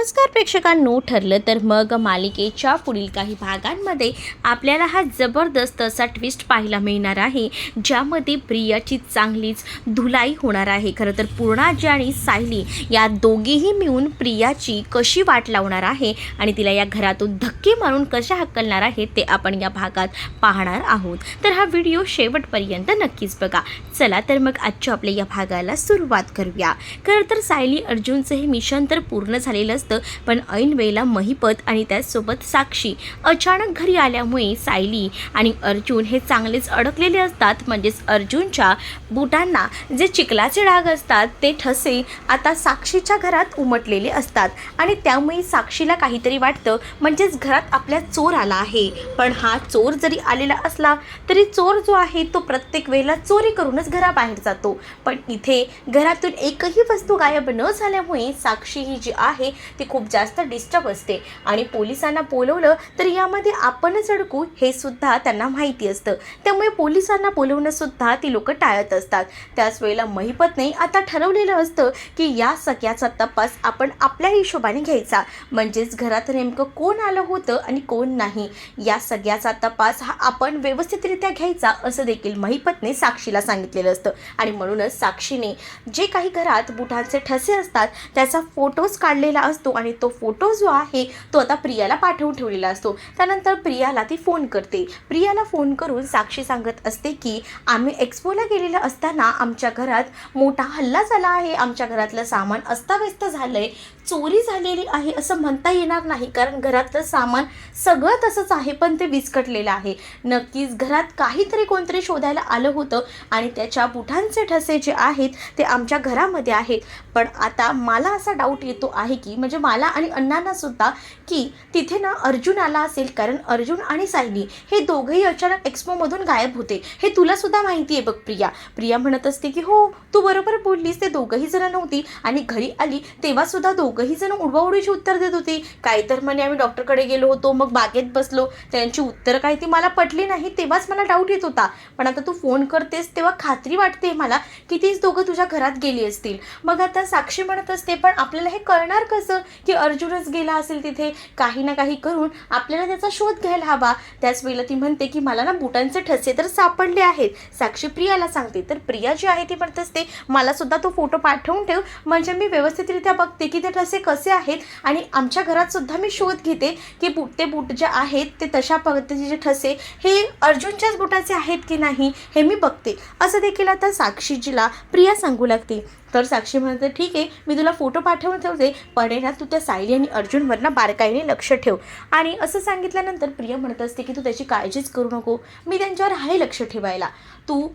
नमस्कार प्रेक्षकांनो ठरलं तर मग मालिकेच्या पुढील काही भागांमध्ये आपल्याला हा जबरदस्त असा ट्विस्ट पाहायला मिळणार आहे ज्यामध्ये प्रियाची चांगलीच धुलाई होणार आहे. खरं तर पूर्णाजी आणि सायली या दोघीही मिळून प्रियाची कशी वाट लावणार आहे आणि तिला या घरातून धक्के मारून कशा हकलणार आहे ते आपण या भागात पाहणार आहोत. तर हा व्हिडिओ शेवटपर्यंत नक्कीच बघा. चला तर मग आजच्या आपल्या या भागाला सुरुवात करूया. खरं तर सायली अर्जुनचं हे मिशन तर पूर्ण झालेलं होतं. पण ऐन वेळेला महिपत आणि त्याचसोबत साक्षी अचानक घरी आल्यामुळे सायली आणि अर्जुन हे चांगलेच अडकलेले असतात. म्हणजेच अर्जुनच्या बुटांना जे चिखलाचे डाग असतात ते ठसे आता साक्षीच्या घरात उमटलेले असतात. आणि त्यामुळे साक्षीला काहीतरी वाटतं म्हणजेच घरात आपल्या चोर आला आहे. पण हा चोर जरी आलेला असला तरी चोर जो आहे तो प्रत्येक वेळेला चोरी करूनच घराबाहेर जातो. पण इथे घरातून एकही वस्तू गायब न झाल्यामुळे साक्षी ही जी आहे ती खूप जास्त डिस्टर्ब असते. आणि पोलिसांना बोलवलं तर यामध्ये आपणच अडकू हे सुद्धा त्यांना माहिती असतं. त्यामुळे पोलिसांना बोलवणं सुद्धा ती लोक टाळत असतात. त्याच वेळेला महिपतने आता ठरवलेलं असतं की या सगळ्याचा तपास आपण आपल्या हिशोबाने घ्यायचा. म्हणजेच घरात नेमकं कोण आलं होतं आणि कोण नाही. या सगळ्याचा तपास हा आपण व्यवस्थितरित्या घ्यायचा असं देखील महिपतने साक्षीला सांगितलेलं असतं. आणि म्हणूनच साक्षीने जे काही घरात बुटांचे ठसे असतात त्याचा फोटोज काढलेला असतो. आणि तो फोटो जो आहे तो आता प्रियाला पाठवून ठेवलेला असतो. त्यानंतर प्रियाला ती फोन करते. प्रियाला फोन करून साक्षी सांगत असते की आम्ही एक्सपोला गेलेलं असताना आमच्या घरात मोठा हल्ला झाला आहे. आमच्या घरातलं सामान अस्ताव्यस्त झालंय. चोरी झालेली आहे असं म्हणता येणार नाही. कारण घरातलं सामान सगळं तसंच आहे पण ते विस्कटलेलं आहे. नक्कीच घरात काहीतरी कोणतरी शोधायला आलं होतं आणि त्याच्या बुटांचे ठसे जे आहेत ते आमच्या घरामध्ये आहेत. पण आता मला असा डाऊट येतो आहे की म्हणजे मला आणि अण्णांना सुद्धा की तिथे ना अर्जुन आला असेल. कारण अर्जुन आणि सायली हे दोघंही अचानक एक्सपोमधून गायब होते. हे तुला सुद्धा माहिती आहे बघ प्रिया. प्रिया म्हणत असते की हो तू बरोबर बोललीस ते दोघंही जण नव्हती आणि घरी आली तेव्हा सुद्धा दोघंही जण उडवाउडीची उत्तर देत होती. काय तर म्हणे आम्ही डॉक्टरकडे गेलो होतो मग बागेत बसलो. त्यांची उत्तरं काय ती मला पटली नाही तेव्हाच मला डाऊट येत होता. पण आता तू फोन करतेस तेव्हा खात्री वाटते मला की तीच दोघं तुझ्या घरात गेली असतील. मग आता साक्षी म्हणत असते पण आपल्याला हे कळणार कसं की अर्जुनच गेला असेल तिथे? काही ना काही करून आपल्याला त्याचा शोध घ्यायला हवा. त्याच वेळेला ती म्हणते की मला ना बुटांचे ठसे तर सापडले आहेत. साक्षी प्रियाला सांगते तर प्रिया जी आहे ती म्हणत असते मला सुद्धा तो फोटो पाठवून ठेव. म्हणजे मी व्यवस्थितरित्या बघते की ते असे कसे आहेत? आणि आमच्या घरात सुद्धा मी शोध घेते की बूट ते बूट जे आहेत ते तशा पद्धतीचे ठसे हे अर्जुनच्याच बुटाचे आहेत की नाही हे मी बघते. असं देखील आता साक्षीजीला प्रिया सांगू लागते. तर साक्षी म्हणते ठीक आहे मी तुला फोटो पाठवून ठेवते पण ना तू त्या सायली आणि अर्जुनवर ना बारकाईने लक्ष ठेव. आणि असं सांगितल्यानंतर प्रिया म्हणत असते की तू त्याची काळजीच करू नको मी त्यांच्यावर आहे लक्ष ठेवायला. तू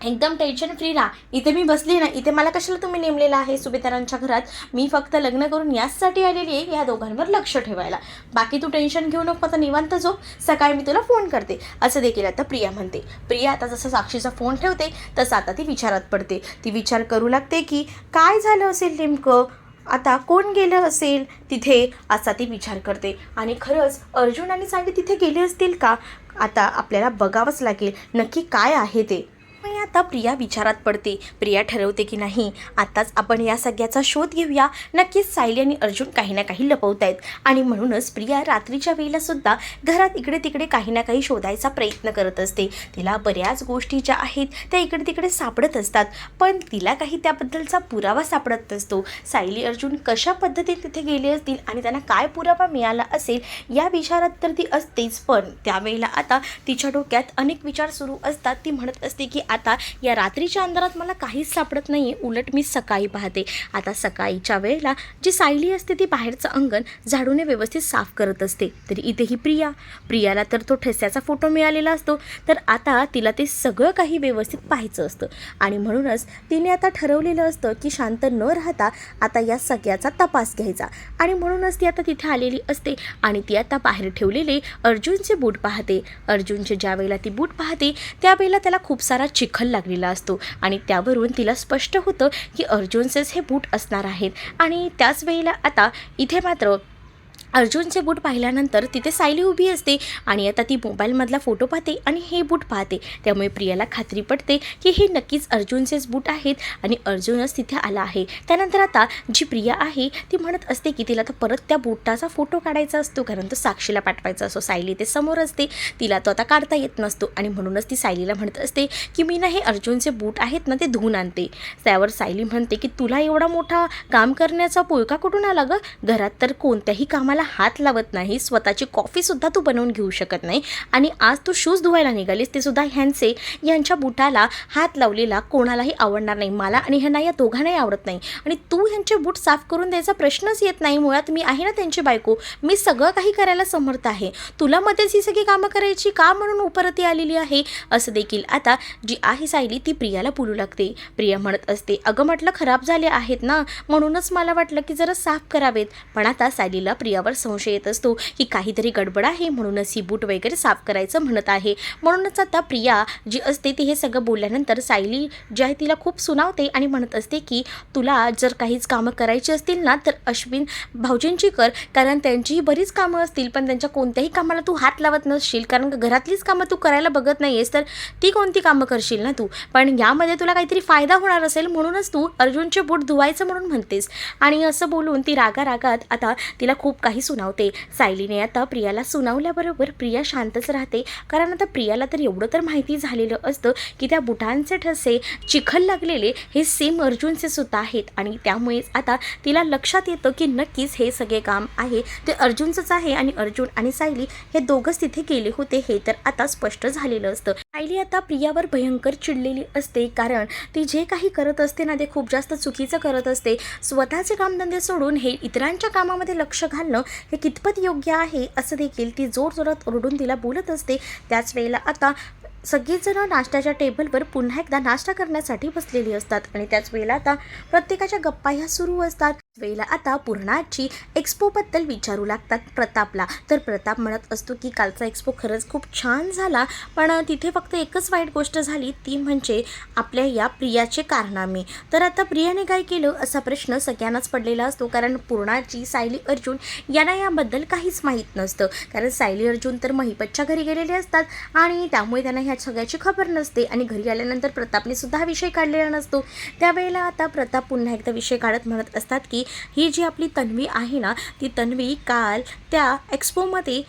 एकदम टेन्शन फ्री राहा. इथे मी बसली ना इथे मला कशाला तुम्ही नेमलेलं आहे सुभेदारांच्या घरात? मी फक्त लग्न करून याचसाठी आलेली आहे या दोघांवर लक्ष ठेवायला. बाकी तू टेन्शन घेऊ नको आता निवांत जो सकाळी मी तुला फोन करते. असं देखील आता प्रिया म्हणते. प्रिया आता जसं साक्षीचा फोन ठेवते तसं आता ती विचारात पडते. ती विचार करू लागते की काय झालं असेल नेमकं? आता कोण गेलं असेल तिथे? असा ती विचार करते. आणि खरंच अर्जुन आणि सांगे तिथे गेले असतील का? आता आपल्याला बघावंच लागेल नक्की काय आहे ते. मग आता प्रिया विचारात पडते. प्रिया ठरवते की नाही आताच आपण या सगळ्याचा शोध घेऊया. नक्कीच सायली आणि अर्जुन काही ना काही लपवत आहेत. आणि म्हणूनच प्रिया रात्रीच्या वेळेला सुद्धा घरात इकडे तिकडे काही ना काही शोधायचा प्रयत्न करत असते. तिला बऱ्याच गोष्टी ज्या आहेत त्या इकडे तिकडे सापडत असतात. पण तिला काही त्याबद्दलचा पुरावा सापडत नसतो. सायली अर्जुन कशा पद्धतीने तिथे गेले असतील आणि त्यांना काय पुरावा मिळाला असेल या विचारात तर ती असतेच. पण त्यावेळेला आता तिच्या डोक्यात अनेक विचार सुरू असतात. ती म्हणत असते की आता या रात्रीच्या अंधारात मला काहीच सापडत नाही आहे उलट मी सकाळी पाहते. आता सकाळीच्या वेळेला जी सायली असते ती बाहेरचं अंगण झाडूने व्यवस्थित साफ करत असते. तरी इथे ही प्रिया. प्रियाला तर तो ठस्याचा फोटो मिळालेला असतो. तर आता तिला ते सगळं काही व्यवस्थित पाहायचं असतं. आणि म्हणूनच तिने आता ठरवलेलं असतं की शांत न राहता आता या सगळ्याचा तपास घ्यायचा. आणि म्हणूनच ती आता तिथे आलेली असते. आणि ती आता बाहेर ठेवलेले अर्जुनचे बूट पाहते. अर्जुनचे ज्या वेळेला ती बूट पाहते त्यावेळेला त्याला खूप सारा चिखल लागलेला असतो. आणि त्यावरून तिला स्पष्ट होतं की अर्जुनचेच हे बूट असणार आहेत. आणि त्याच वेळेला आता इथे मात्र अर्जुनचे बूट पाहिल्यानंतर तिथे सायली उभी असते आणि आता ती मोबाईलमधला फोटो पाहते आणि हे बूट पाहते. त्यामुळे प्रियाला खात्री पडते की हे नक्कीच अर्जुनचेच बूट आहेत आणि अर्जुनच तिथे आला आहे. त्यानंतर आता जी प्रिया आहे ती म्हणत असते की तिला तर परत त्या बुटाचा फोटो काढायचा असतो कारण तो साक्षीला पाठवायचा असतो. सायली ते समोर असते. तिला तो आता काढता येत नसतो आणि म्हणूनच ती सायलीला म्हणत असते की मी ना हे अर्जुनचे बूट आहेत ना ते धुवून आणते. त्यावर सायली म्हणते की तुला एवढा मोठा काम करण्याचा पोयका कुठून आला गं? घरात तर कोणत्याही कामाला हात लावत नाही स्वतःची कॉफीसुद्धा तू बनवून घेऊ शकत नाही आणि आज तू शूज धुवायला निघालीस ते सुद्धा ह्यांचे यांच्या बुटाला हात लावलेला कोणालाही आवडणार नाही मला आणि ह्यांना या दोघांनाही आवडत नाही. आणि तू ह्यांचे बूट साफ करून द्यायचा प्रश्नच येत नाही मुळात मी आहे ना त्यांची बायको मी सगळं काही करायला समर्थ आहे. तुला मध्येच ही सगळी कामं करायची का म्हणून उपरती आलेली आहे? असं देखील आता जी आहे सायली ती प्रियाला बोलू लागते. प्रिया म्हणत असते अगं म्हटलं खराब झाले आहेत ना म्हणूनच मला वाटलं की जरा साफ करावेत. पण आता सायलीला प्रिया प्रियावर संशय येत असतो की काहीतरी गडबड आहे म्हणूनच ही बूट वगैरे साफ करायचं म्हणत आहे. म्हणूनच आता प्रिया जी असते ती हे सगळं बोलल्यानंतर सायली जी आहे तिला खूप सुनावते आणि म्हणत असते की तुला जर काहीच कामं करायची असतील ना तर अश्विन भाऊजींची कर कारण त्यांचीही बरीच कामं असतील पण त्यांच्या कोणत्याही कामाला तू हात लावत नसशील कारण घरातलीच कामं तू करायला बघत नाही आहेस तर ती कोणती कामं करशील ना तू? पण यामध्ये तुला काहीतरी फायदा होणार असेल म्हणूनच तू अर्जुनचे बूट धुवायचं म्हणून म्हणतेस. आणि असं बोलून ती रागा रागात आता तिला खूप काही सुनावते. सायलीने आता प्रियाला सुनावल्याबरोबर प्रिया शांतच राहते. कारण आता प्रियाला तर एवढं तर माहिती झालेलं असतं की त्या बुटांचे ठसे चिखल लागलेले हे सेम अर्जुनचे सुद्धा आहेत. आणि त्यामुळेच आता तिला लक्षात येतं की नक्कीच हे सगळे काम आहे. ते अर्जुनचंच आहे आणि अर्जुन आणि सायली हे दोघंच तिथे गेले होते हे तर आता स्पष्ट झालेलं असतं. सायली आता प्रियावर भयंकर चिडलेली असते कारण ती जे काही करत असते ना ते खूप जास्त चुकीचं करत असते. स्वतःचे कामधंदे सोडून हे इतरांच्या कामामध्ये लक्ष घालणं हे कितपत योग्य आहे असं देखील ती जोरजोरात ओरडून तिला बोलत असते. त्याच वेळेला आता सगळीजणं नाश्त्याच्या टेबलवर पुन्हा एकदा नाश्ता करण्यासाठी बसलेली असतात. आणि त्याच वेळेला आता प्रत्येकाच्या गप्पा ह्या सुरू असतात. वेळेला आता पूर्णाची एक्स्पोबद्दल विचारू लागतात प्रतापला. तर प्रताप म्हणत असतो की कालचा एक्स्पो खरंच खूप छान झाला. पण तिथे फक्त एकच वाईट गोष्ट झाली. ती म्हणजे आपल्या या प्रियाचे कारनामे. तर आता प्रियाने काय केलं? असा प्रश्न सगळ्यांनाच पडलेला असतो. कारण पूर्णाची सायली अर्जुन यांना याबद्दल काहीच माहीत नसतं. कारण सायली अर्जुन तर महिपतच्या घरी गेलेले असतात. आणि त्यामुळे त्यांना ह्या सगळ्याची खबर नसते आणि घरी आल्यानंतर प्रतापने सुद्धा हा विषय काढलेला नसतो. त्यावेळेला आता प्रताप पुन्हा एकदा विषय काढत म्हणत असतात की ही जी आपली तन्वी आहे ना ती तन्वी काल त्या एक्स्पोमध्ये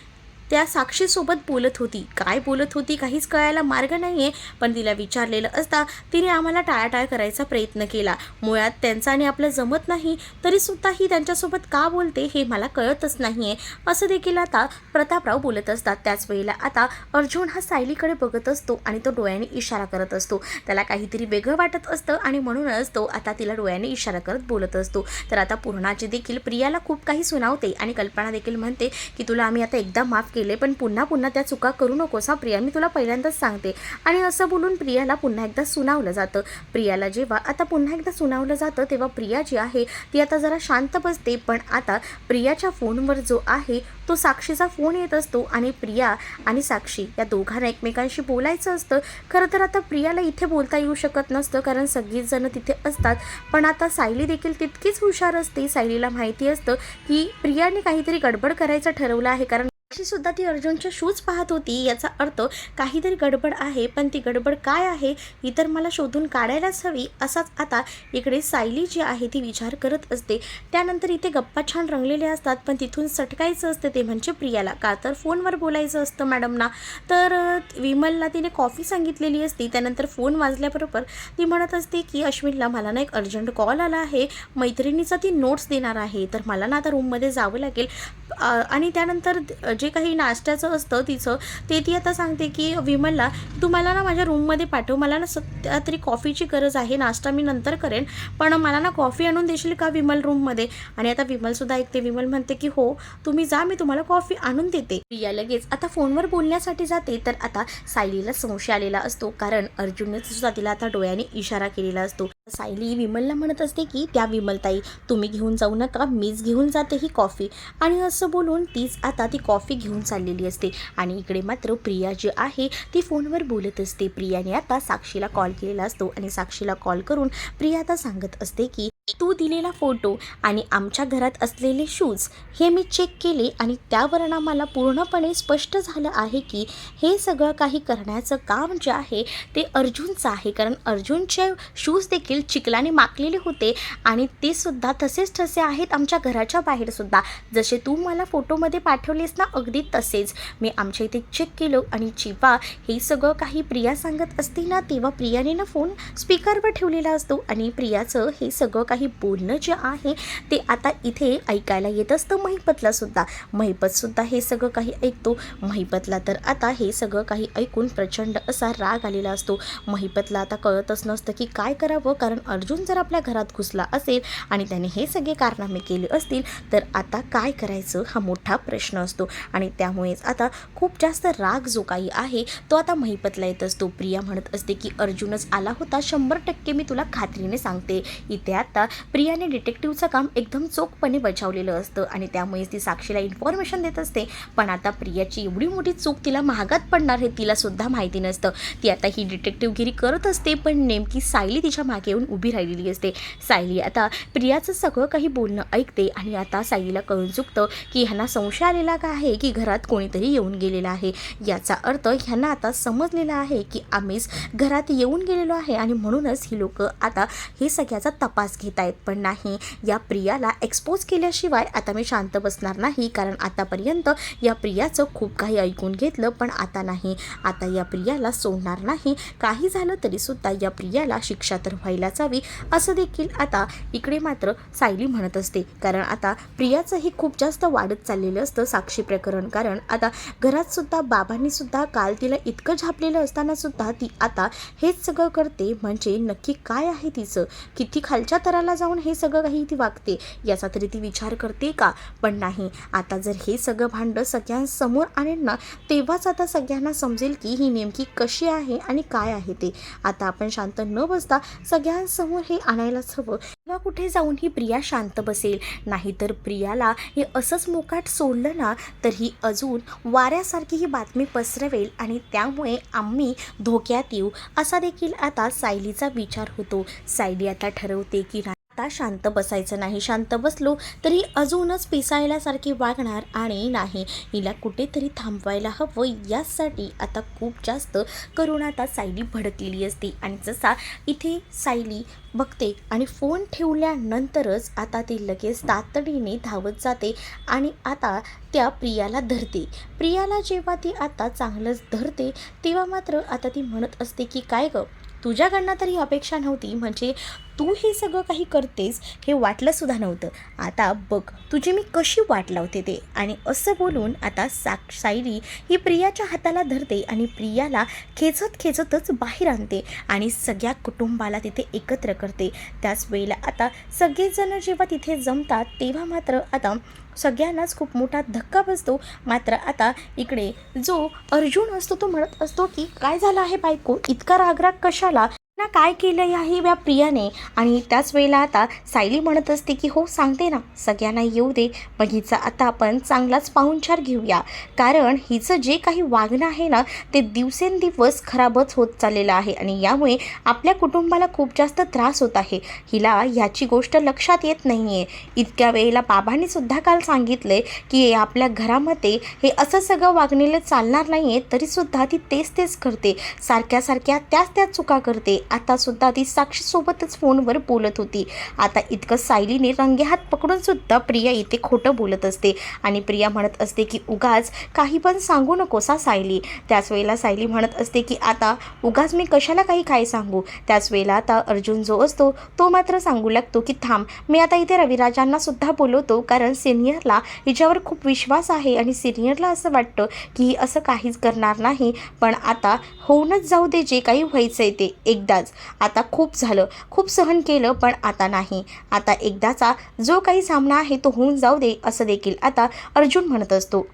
त्या साक्षीसोबत बोलत होती. काय बोलत होती काहीच कळायला मार्ग नाही आहे पण तिला विचारलेलं असता तिने आम्हाला टाळाटाळ करायचा प्रयत्न केला. मुळात त्यांचा आणि आपलं जमत नाही तरीसुद्धा ही त्यांच्यासोबत का बोलते हे मला कळतच नाही आहे असं देखील आता प्रतापराव बोलत असतात. त्याच वेळेला आता अर्जुन हा सायलीकडे बघत असतो आणि तो डोळ्याने इशारा करत असतो. त्याला काहीतरी वेगळं वाटत असतं आणि म्हणूनच तो आता तिला डोळ्याने इशारा करत बोलत असतो. तर आता पूर्णाची देखील प्रियाला खूप काही सुनावते आणि कल्पना देखील म्हणते की तुला आम्ही आता एकदा माफ केले पण पुन्हा पुन्हा त्या चुका करू नकोस हा प्रिया मी तुला पहिल्यांदाच सांगते. आणि असं बोलून प्रियाला पुन्हा एकदा सुनावलं जातं. प्रियाला जेव्हा आता पुन्हा एकदा सुनावलं जातं तेव्हा प्रिया जी आहे ती आता जरा शांत बसते पण आता प्रियाच्या फोनवर जो आहे तो साक्षीचा फोन येत असतो आणि प्रिया आणि साक्षी या दोघांना एकमेकांशी बोलायचं असतं. खरं तर आता प्रियाला इथे बोलता येऊ शकत नसतं कारण सगळीजणं तिथे असतात. पण आता सायली देखील तितकीच हुशार असते. सायलीला माहिती असतं की प्रियाने काहीतरी गडबड करायचं ठरवलं आहे कारण अशी सुद्धा ती अर्जुनचे शूज पाहत होती. याचा अर्थ काहीतरी गडबड आहे पण ती गडबड काय आहे ही तर मला शोधून काढायलाच हवी. असाच आता इकडे सायली जी आहे ती विचार करत असते. त्यानंतर इथे गप्पा छान रंगलेले असतात पण तिथून सटकायचं असतं ते म्हणजे प्रियाला. का तर फोनवर बोलायचं असतं मॅडमना. तर विमलला तिने कॉफी सांगितलेली असती. त्यानंतर फोन वाजल्याबरोबर ती म्हणत असते की अश्विनला मला ना एक अर्जंट कॉल आला आहे. मैत्रिणीचा ती नोट्स देणार आहे. तर मला ना आता रूममध्ये जावं लागेल. आणि त्यानंतर जे काही नाश्त्याचं असतं तिचं ते ती आता सांगते की विमलला तू मला ना माझ्या रूममध्ये पाठव. मला ना सध्या तरी कॉफीची गरज आहे. नाश्ता मी नंतर करेन. पण मला ना कॉफी आणून देशील का विमल रूममध्ये आणि आता विमलसुद्धा ऐकते. विमल म्हणते की हो तुम्ही जा. मी तुम्हाला कॉफी आणून देते. प्रिया लगेच आता फोनवर बोलण्यासाठी जाते. तर आता सायलीला संशय आलेला असतो. कारण अर्जुनने सुद्धा तिला आता डोळ्याने इशारा केलेला असतो. सायली विमलला म्हणत असते की त्या विमलताई तुम्ही घेऊन जाऊ नका मीच घेऊन जाते ही कॉफी. आणि असं बोलून तीच आता ती कॉफी घेऊन चाललेली असते. आणि इकडे मात्र प्रिया जी आहे ती फोनवर बोलत असते. प्रियाने आता साक्षीला कॉल केलेला असतो आणि साक्षीला कॉल करून प्रिया आता सांगत असते की तू दिलेला फोटो आणि आमच्या घरात असलेले शूज हे मी चेक केले आणि त्यावरून मला पूर्णपणे स्पष्ट झालं आहे की हे सगळं काही करण्याचं काम जे आहे ते अर्जुनचं आहे. कारण अर्जुनचे शूज देखील चिखलाने माकलेले होते आणि ते सुद्धा तसेच ठसे आहेत आमच्या घराच्या बाहेरसुद्धा जसे तू मला फोटोमध्ये पाठवलेस ना अगदी तसेच. मी आमच्या इथे चेक केलं आणि जेव्हा हे सगळं काही प्रिया सांगत असते ना तेव्हा प्रियाने ना फोन स्पीकरवर ठेवलेला असतो आणि प्रियाचं हे सगळं काही बोलणं जे आहे ते आता इथे ऐकायला येत असतं. महिपतला सुद्धा. महिपतसुद्धा हे सगळं काही ऐकतो. महिपतला तर आता हे सगळं काही ऐकून प्रचंड असा राग आलेला असतो. महिपतला आता कळतच नसतं की काय करावं कारण अर्जुन जर आपल्या घरात घुसला असेल आणि त्याने हे सगळे कारनामे केले असतील तर आता काय करायचं हा मोठा प्रश्न असतो. आणि त्यामुळेच आता खूप जास्त राग जो काही आहे तो आता महिपतला येत असतो. प्रिया म्हणत असते की अर्जुनच आला होता शंभर टक्के मी तुला खात्रीने सांगते. इथे आता प्रियाने डिटेक्टिव्हचं काम एकदम चोखपणे बजावलेलं असतं आणि त्यामुळेच ती साक्षीला इन्फॉर्मेशन देत असते. पण आता प्रियाची एवढी मोठी चूक तिला महागात पडणार हे तिला सुद्धा माहिती नसतं. ती आता ही डिटेक्टिव्हगिरी करत असते पण नेमकी सायली तिच्यामागे येऊन उभी राहिलेली असते. सायली आता प्रियाचं सगळं काही बोलणं ऐकते आणि आता सायलीला कळून चुकतं की ह्यांना संशय आलेला का आहे की घरात कोणीतरी येऊन गेलेला आहे. याचा अर्थ ह्यांना आता समजलेला आहे की आम्हीच घरात येऊन गेलेलो आहे आणि म्हणूनच ही लोक आता हे सगळ्याचा तपास घेत आहेत पण नाही. या प्रियाला एक्सपोज केल्याशिवाय आता मी शांत बसणार नाही कारण आतापर्यंत या प्रियाचं खूप काही ऐकून घेतलं पण आता नाही. आता या प्रियाला सोडणार नाही. काही झालं तरीसुद्धा या प्रियाला शिक्षा तर व्हायलाच हवी असं देखील आता इकडे मात्र सायली म्हणत असते. कारण आता प्रियाचंही खूप जास्त वाढत चाललेलं असतं साक्षी प्रकरण कारण आता घरातसुद्धा बाबांनीसुद्धा काल तिला इतकं झापलेलं असतानासुद्धा ती आता हेच सगळं करते. म्हणजे नक्की काय आहे तिचं? किती खालच्या तराला जाऊन हे सगळं काही ती वागते. याचा तरी ती विचार करते का? पण नाही. आता जर हे सगळं भांडं सगळ्यांसमोर आणेल ना तेव्हाच आता सगळ्यांना समजेल की ही नेमकी कशी आहे आणि काय आहे ते. आता आपण शांत न बसता सगळ्यांसमोर हे आणायलाच हवं. किंवा कुठे जाऊन ही प्रिया शांत बसेल? नाहीतर प्रियाला हे असंच मोकाट सोडलं ना तर ही अजून वाऱ्यासारखी ही बातमी पसरवेल आणि त्यामुळे आम्ही धोक्यात येऊ. असा देखील आता सायलीचा विचार होतो. सायली आता ठरवते की आत्ता आता शांत बसायचं नाही. शांत बसलो तरी अजूनच पिसायल्यासारखी वागणार आणि नाही. हिला कुठेतरी थांबवायला हवं. यासाठी आता खूप जास्त करून आता सायली भडकलेली असते. आणि जसा इथे सायली बघते आणि फोन ठेवल्यानंतरच आता ती लगेच तातडीने धावत जाते आणि आता त्या प्रियाला धरते. प्रियाला जेव्हा ती आता चांगलंच धरते तेव्हा मात्र आता ती म्हणत असते की काय गं? तुझ्याकडनं तरी अपेक्षा नव्हती. म्हणजे तू हे सगळं काही करतेस हे वाटलंसुद्धा नव्हतं. आता बघ तुझी मी कशी वाट लावते ते. आणि असं बोलून आता साक सायली ही प्रियाच्या हाताला धरते आणि प्रियाला खेचत खेचतच बाहेर आणते आणि सगळ्या कुटुंबाला तिथे एकत्र करते. त्याच वेळेला आता सगळेजण जेव्हा तिथे जमतात तेव्हा मात्र आता सगळ्यांनाच खूप मोठा धक्का बसतो. मात्र आता इकडे जो अर्जुन असतो तो म्हणत असतो की काय झालं आहे बायको? इतका रागराग कशाला? ना काय केलं आहे व्या प्रियाने? आणि त्याच वेळेला आता सायली म्हणत असते की हो सांगते ना. सगळ्यांना येऊ दे मग हिचा आता आपण चांगलाच पाहुणचार घेऊया. कारण हिचं जे काही वागणं आहे ना ते दिवसेंदिवस खराबच होत चाललेलं आहे आणि यामुळे आपल्या कुटुंबाला खूप जास्त त्रास होत आहे. हिला ह्याची गोष्ट लक्षात येत नाही आहे इतक्या वेळेला बाबांनी सुद्धा काल सांगितले की आपल्या घरामध्ये हे असं सगळं वागणेलं चालणार नाही आहे तरीसुद्धा ती तेच तेच करते. सारख्या सारख्या त्याच त्याच चुका करते. आता सुद्धा ती साक्षीसोबतच फोनवर बोलत होती. आता इतकं सायलीने रंगेहात पकडून सुद्धा प्रिया इथे खोटं बोलत असते. आणि प्रिया म्हणत असते की उगाच काही पण सांगू नकोसा सायली. त्याच वेळेला सायली म्हणत असते की आता उगाच मी कशाला काही काय सांगू? त्याच वेळेला आता अर्जुन जो असतो तो मात्र सांगू लागतो की थांब मी आता इथे रविराजांना सुद्धा बोलवतो कारण सिनियरला हिच्यावर खूप विश्वास आहे आणि सिनियरला असं वाटतं की असं काहीच करणार नाही पण आता होऊनच जाऊ दे जे काही व्हायचं आहे ते. एकदा एकदाच आता खूप झालं. खूप सहन केलं पण आता नाही. आता एकदाचा जो काही सामना आहे तो होऊन जाऊ दे असं देखील आता अर्जुन म्हणत असतो.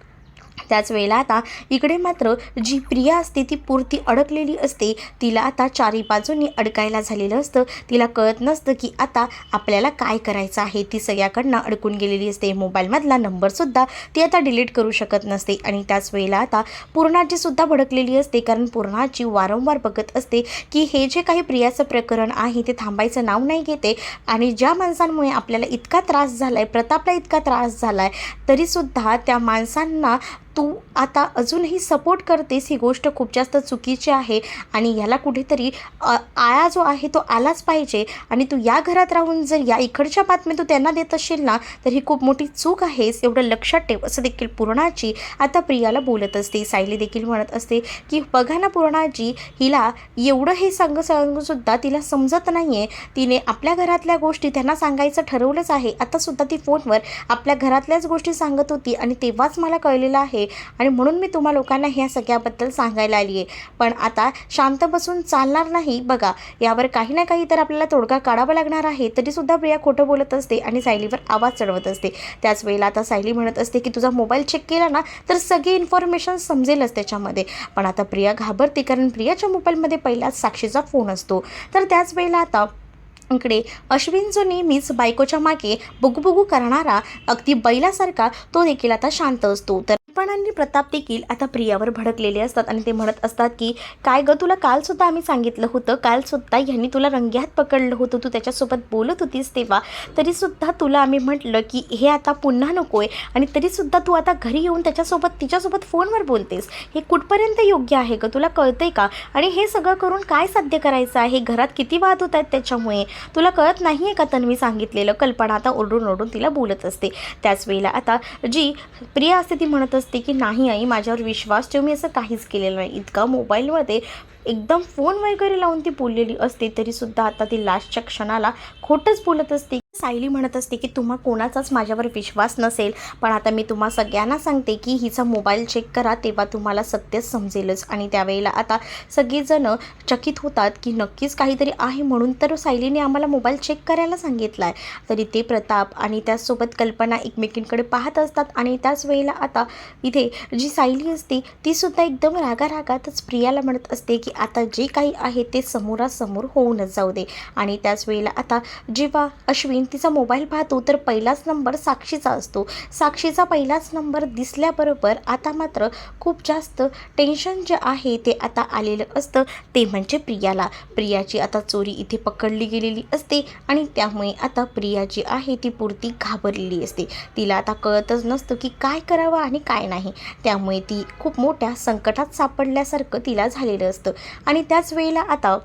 त्याच वेळेला आता इकडे मात्र जी प्रिया असते ती पुरती अडकलेली असते. तिला आता चारी बाजूंनी अडकायला झालेलं असतं. तिला कळत नसतं की आता आपल्याला काय करायचं आहे. ती सगळ्याकडनं अडकून गेलेली असते. मोबाईलमधला नंबरसुद्धा ती आता डिलीट करू शकत नसते. आणि त्याच वेळेला आता पूर्णाचीसुद्धा भडकलेली असते. कारण पूर्णाची वारंवार बघत असते की हे जे काही प्रियाचं प्रकरण आहे ते थांबायचं नाव नाही घेते. आणि ज्या माणसांमुळे आपल्याला इतका त्रास झाला आहे प्रतापला इतका त्रास झाला आहे तरीसुद्धा त्या माणसांना तू तू आता अजूनही सपोर्ट करतेस ही गोष्ट खूप जास्त चुकीची आहे. आणि ह्याला कुठेतरी आळा जो आहे तो आलाच पाहिजे. आणि तू या घरात राहून जर या इकडच्या बातम्या तू त्यांना देत असशील ना तर ही खूप मोठी चूक आहेस एवढं लक्षात ठेव असं देखील पूर्णाची आता प्रियाला बोलत असते. सायली देखील म्हणत असते की बघा ना पूर्णाजी हिला एवढं हे सांग सांगूनसुद्धा तिला समजत नाही आहे तिने आपल्या घरातल्या गोष्टी त्यांना सांगायचं ठरवलंच आहे. आतासुद्धा ती फोनवर आपल्या घरातल्याच गोष्टी सांगत होती आणि तेव्हाच मला कळलेलं आहे आणि म्हणून मी तुम्हा लोकांना ह्या सगळ्याबद्दल सांगायला आली आहे. पण आता शांत बसून चालणार नाही बघा. यावर काही ना काही तर आपल्याला तोडगा काढावा लागणार आहे. तरीसुद्धा प्रिया खोटं बोलत असते आणि सायलीवर आवाज चढवत असते. त्याच वेळेला आता सायली म्हणत असते की तुझा मोबाईल चेक केला ना तर सगळी इन्फॉर्मेशन समजेलच त्याच्यामध्ये. पण आता प्रिया घाबरते कारण प्रियाच्या मोबाईलमध्ये पहिलाच साक्षीचा फोन असतो. तर त्याच वेळेला आता इकडे अश्विन जो नेहमीच बायकोच्या मागे बुगुबुगू करणारा अगदी बैलासारखा तो देखील आता शांत असतो. तर पण आणि प्रताप देखील आता प्रियावर भडकलेले असतात आणि ते म्हणत असतात की काय ग तुला कालसुद्धा आम्ही सांगितलं होतं? कालसुद्धा ह्यांनी तुला रंग्यात पकडलं होतं? तू त्याच्यासोबत बोलत होतीस तेव्हा. तरीसुद्धा तुला आम्ही म्हटलं की हे आता पुन्हा नको आहे आणि तरीसुद्धा तू आता घरी येऊन त्याच्यासोबत तिच्यासोबत फोनवर बोलतेस. हे कुठपर्यंत योग्य आहे गं? तुला कळतंय का? आणि हे सगळं करून काय साध्य करायचं आहे? घरात किती वाद होत आहेत त्याच्यामुळे? तुला कळत नाही आहे का तन्वी सांगितलेलं? कल्पना आता ओरडून ओरडून तिला बोलत असते. त्याच वेळेला आता जी प्रिया असते ती म्हणत असते की नाही आई माझ्यावर विश्वास ठेव मी असं काहीच केलेलं नाही. इतका मोबाईलमध्ये एकदम फोन वगैरे लावून ती बोललेली असते तरीसुद्धा आता ती लास्टच्या क्षणाला खोटंच बोलत असते सायली म्हणत असते की तुम्हा कोणाचाच माझ्यावर विश्वास नसेल. पण आता मी तुम्हा सगळ्यांना सांगते की हिचा मोबाईल चेक करा तेव्हा तुम्हाला सत्य समजेलच. आणि त्यावेळेला आता सगळेजणं चकित होतात की नक्कीच काहीतरी आहे म्हणून तर सायलीने आम्हाला मोबाईल चेक करायला सांगितला आहे तरी ते प्रताप आणि त्याचसोबत कल्पना एकमेकींकडे पाहत असतात आणि त्याच वेळेला आता इथे जी सायली असते तीसुद्धा एकदम रागा रागातच प्रियाला म्हणत असते की आता जे काही आहे ते समोरासमोर होऊनच जाऊ दे. आणि त्याच वेळेला आता जेव्हा अश्विन तिचा मोबाईल पाहतो तर पहिलाच नंबर साक्षीचा असतो. साक्षीचा पहिलाच नंबर दिसल्याबरोबर आता मात्र खूप जास्त टेन्शन जे आहे ते आता आलेलं असतं. ते म्हणजे प्रियाला. प्रियाची आता चोरी इथे पकडली गेलेली असते आणि त्यामुळे आता प्रिया जी आहे ती पुरती घाबरलेली असते. तिला आता कळतच नसतं की काय करावं आणि काय नाही. त्यामुळे ती खूप मोठ्या संकटात सापडल्यासारखं तिला झालेलं असतं. आणि त्याच वेळेला आता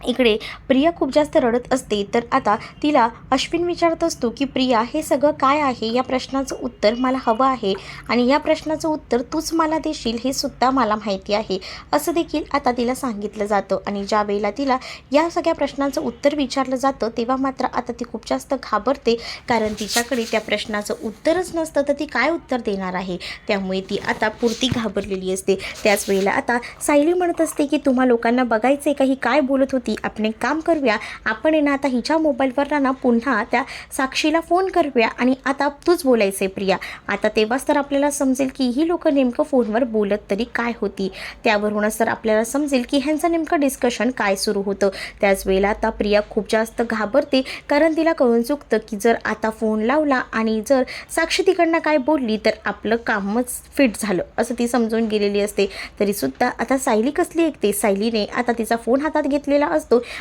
इकडे प्रिया खूप जास्त रडत असते तर आता तिला अश्विन विचारत असतो की प्रिया हे सगळं काय आहे? या प्रश्नाचं उत्तर मला हवं आहे आणि या प्रश्नाचं उत्तर तूच मला देशील हे सुद्धा मला माहिती आहे. असं देखील आता तिला सांगितलं जातं आणि ज्या वेळेला तिला या सगळ्या प्रश्नाचं उत्तर विचारलं जातं तेव्हा मात्र आता ती खूप जास्त घाबरते कारण तिच्याकडे त्या प्रश्नाचं उत्तरच नसतं तर ती काय उत्तर देणार आहे? त्यामुळे ती आता पुरती घाबरलेली असते. त्याच वेळेला आता सायली म्हणत असते की तुम्हा लोकांना बघायचं आहे का? ही काय बोलत होती? आपण एक काम करूया. आपण आहे ना आता हिच्या मोबाईलवर ना पुन्हा त्या साक्षीला फोन करूया आणि आता तूच बोलायचं आहे प्रिया. आता तेव्हाच तर आपल्याला समजेल की ही लोकं नेमकं फोनवर बोलत तरी काय होती. त्यावरूनच तर आपल्याला समजेल की ह्यांचं नेमकं डिस्कशन काय सुरू होतं. त्याच वेळेला आता प्रिया खूप जास्त घाबरते. कारण तिला कळून चुकतं की जर आता फोन लावला आणि जर साक्षी तिकडनं काय बोलली तर आपलं कामच फिट झालं असं ती समजून गेलेली असते. तरीसुद्धा आता सायली कसली ऐकते सायलीने आता तिचा फोन हातात घेतलेला असतो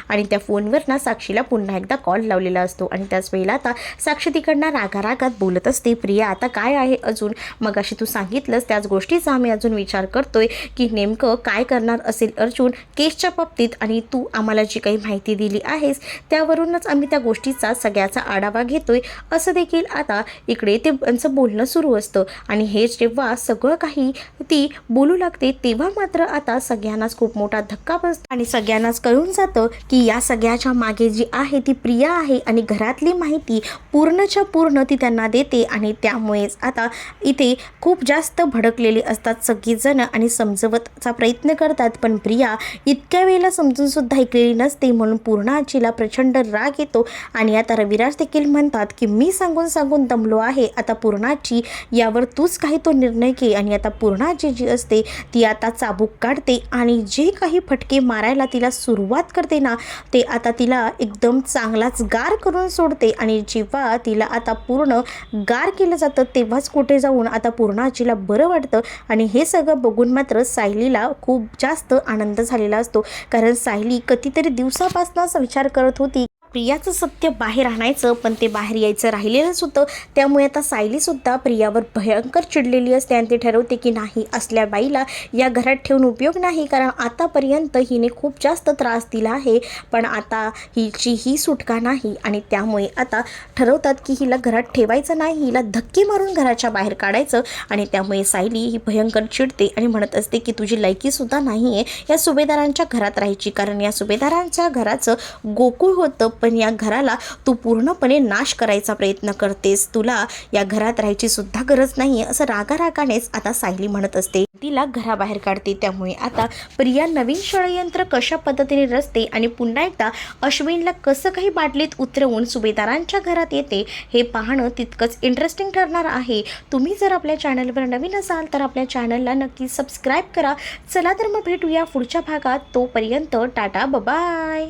आणि त्या फोनवर ना साक्षीला पुन्हा एकदा कॉल लावलेला असतो. आणि त्याच वेळेला आता साक्षी तिकडनं रागारागात बोलत असते प्रिया आता काय आहे अजून? मग अशी तू सांगितलंस त्याच गोष्टीचा आम्ही अजून विचार करतोय की नेमकं काय करणार असेल अर्जुन? केसच्या बाबतीत आणि तू आम्हाला जी काही माहिती दिली आहेस त्यावरूनच आम्ही त्या गोष्टीचा सगळ्याचा आढावा घेतोय. असं देखील आता इकडे ते त्यांचं बोलणं सुरू असतं. आणि हे जेव्हा सगळं काही ती बोलू लागते तेव्हा मात्र आता सगळ्यांनाच खूप मोठा धक्का बसतो. आणि सगळ्यांनाच कळून जातं जातं की या सगळ्याच्या मागे जी आहे ती प्रिया आहे आणि घरातली माहिती पूर्णच्या पूर्ण ती त्यांना देते आणि त्यामुळेच आता इथे खूप जास्त भडकलेली असतात सगळीजणं आणि समजवतचा प्रयत्न करतात. पण प्रिया इतक्या वेळेला समजूनसुद्धा ऐकलेली नसते म्हणून पूर्ण आजीला प्रचंड राग येतो आणि आता रविराज देखील म्हणतात की मी सांगून सांगून दमलो आहे. आता पूर्णाची यावर तूच काही तो निर्णय घे आणि आता पूर्णाची जी असते ती आता चाबूक काढते आणि जे काही फटके मारायला तिला सुरुवात करते ना ते आता तिला एकदम चांगलाच गार करून सोडते. आणि जेव्हा तिला आता पूर्ण गार केलं जातं तेव्हाच कुठे जाऊन आता पूर्ण आजीला बरं वाटतं. आणि हे सगळं बघून मात्र सायलीला खूप जास्त आनंद झालेला असतो. कारण सायली कधीतरी दिवसापासूनच विचार करत होती प्रियाचं सत्य बाहेर आणायचं पण ते बाहेर यायचं राहिलेलंच होतं. त्यामुळे आता सायलीसुद्धा प्रियावर भयंकर चिडलेली असते आणि ती ठरवते की नाही असल्या बाईला या घरात ठेवून उपयोग नाही कारण आतापर्यंत हिने खूप जास्त त्रास दिला आहे. पण आता हिची ही सुटका नाही आणि त्यामुळे आता ठरवतात की हिला घरात ठेवायचं नाही हिला धक्के मारून घराच्या बाहेर काढायचं आणि त्यामुळे सायली ही भयंकर चिडते आणि म्हणत असते की तुझी लायकीसुद्धा नाही आहे या सुभेदारांच्या घरात राहायची कारण या सुभेदारांच्या घराचं गोकुळ होतं पण या घराला तू पूर्णपणे नाश करायचा प्रयत्न करतेस. तुला या घरात राहायची सुद्धा गरज नाही आहे असं रागारागानेच आता सायली म्हणत असते. तिला घराबाहेर काढते. त्यामुळे आता प्रिया नवीन षडयंत्र कशा पद्धतीने रचते आणि पुन्हा एकदा अश्विनला कसं काही बाटलीत उतरवून सुभेदारांच्या घरात येते हे पाहणं तितकंच इंटरेस्टिंग ठरणार आहे. तुम्ही जर आपल्या चॅनलवर नवीन असाल तर आपल्या चॅनलला नक्की सबस्क्राईब करा. चला तर मग भेटूया पुढच्या भागात. तोपर्यंत टाटा बबाय